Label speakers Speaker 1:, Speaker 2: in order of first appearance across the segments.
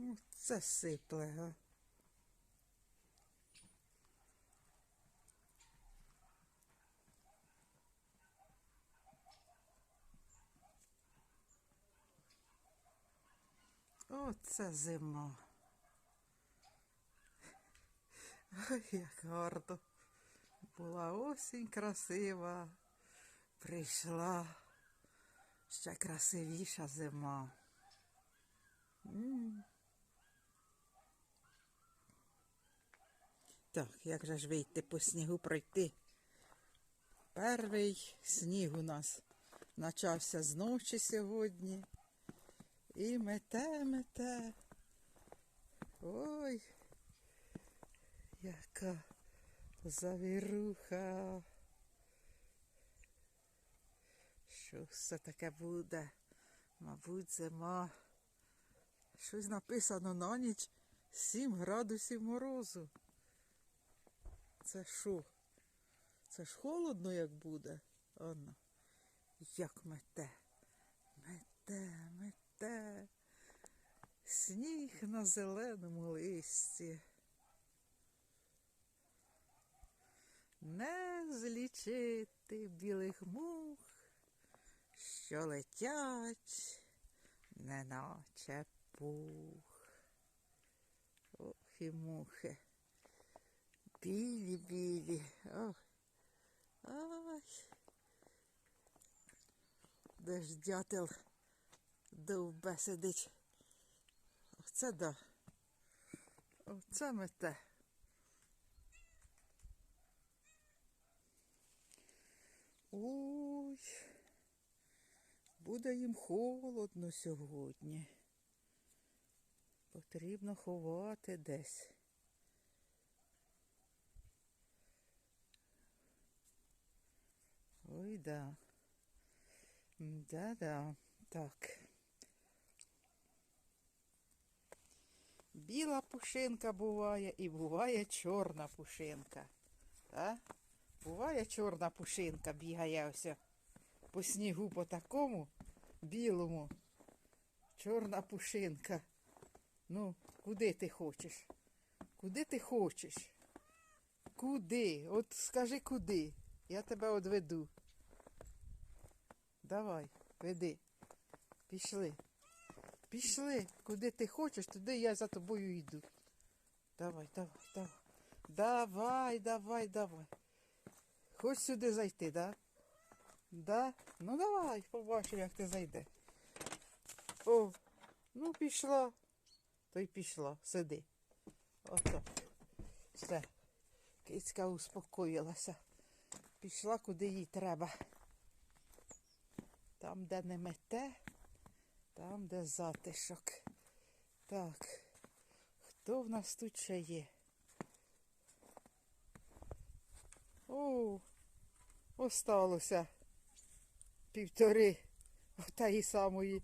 Speaker 1: Ну, це сипле, га. Оце зима. Ой, як гарно. Була осінь красива. Прийшла ще красивіша зима. М. Так, як же ж вийти по снігу пройти? Перший сніг у нас почався з ночі сьогодні. І мете, мете. Ой, яка завіруха. Що все таке буде? Мабуть, зима. Щось написано на ніч 7 градусів морозу. Це що? Це ж холодно як буде. Анна. Як мете. Мете, мете. Сніг на зеленому листі. Не злічити білих мух, що летять, неначе пух. Ох і мухи. Білі, білі. Ох. Ай. Де ж дятел довбе сидить. Оце да. Оце мете. Ой, буде їм холодно сьогодні. Потрібно ховати десь. Ой, да. Да-да. Так. Біла пушинка буває і буває чорна пушинка. Так? Буває чорна пушинка, бігає ось по снігу по такому білому. Чорна пушинка. Ну, куди ти хочеш? Куди ти хочеш? Куди? От скажи куди. Я тебе одведу. Давай, веди. Пішли. Пішли. Куди ти хочеш, туди я за тобою йду. Давай, давай, давай. Давай, давай, давай. Хоч сюди зайти, да? Да? Ну давай, побачу, як ти зайде. О, ну пішла. То й пішла. Сиди. Ото. Все. Кицька успокоїлася. Пішла, куди їй треба. Там, де не мете, там, де затишок. Так, хто в нас тут ще є? О, осталося півтори отаї самої.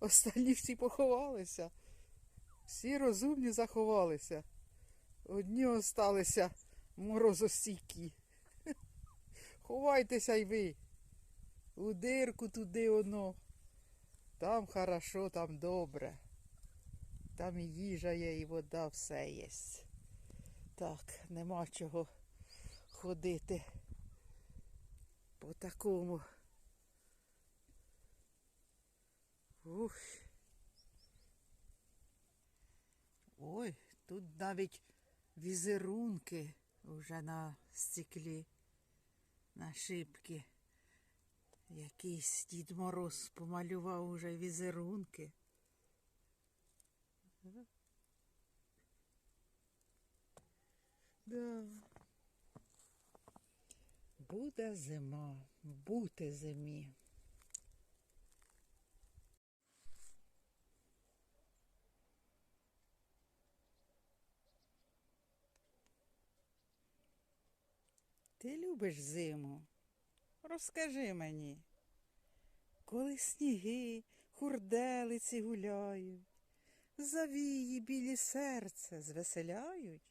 Speaker 1: Останні всі поховалися. Всі розумні заховалися. Одні осталися морозостійкі. Ховайтеся й ви. У дирку туди воно. Там хорошо, там добре. Там і їжа є, і вода, все є. Так, нема чого ходити по такому. Ух. Ой, тут навіть візерунки вже на стеклі, на шибки. Якийсь Дід Мороз помалював уже візерунки. Да. Буде зима, бути зимі. Ти любиш зиму? Розкажи мені. Коли сніги, хурделиці гуляють, завії білі серце звеселяють.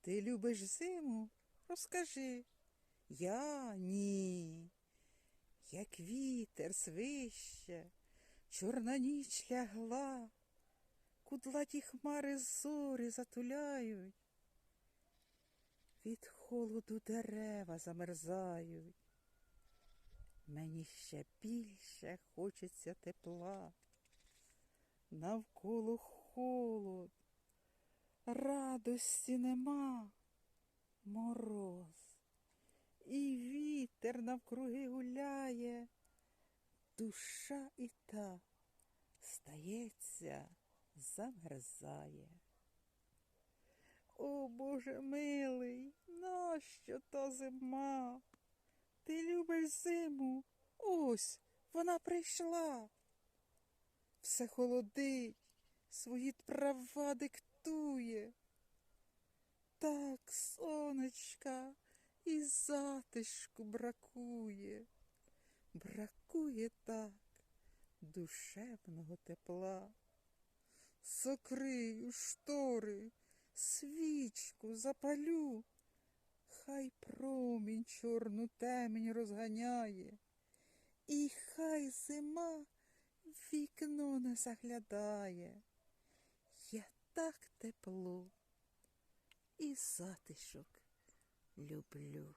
Speaker 1: Ти любиш зиму? Розкажи. Я ні. Як вітер свище, чорна ніч лягла, кудлаті хмари зорі затуляють. Від холоду дерева замерзають. Мені ще більше хочеться тепла. Навколо холод, радості нема, мороз, і вітер навкруги гуляє, душа і та стається, замерзає. О, Боже милий, нащо та зима? Ти любиш зиму? Ось вона прийшла. Все холодить, свої права диктує. Так, сонечка, і затишку бракує. Бракує так душевного тепла. Сокрию штори, свічку запалю, хай промінь чорну темінь розганяє, і хай зима вікно не заглядає. Я так тепло і затишок люблю.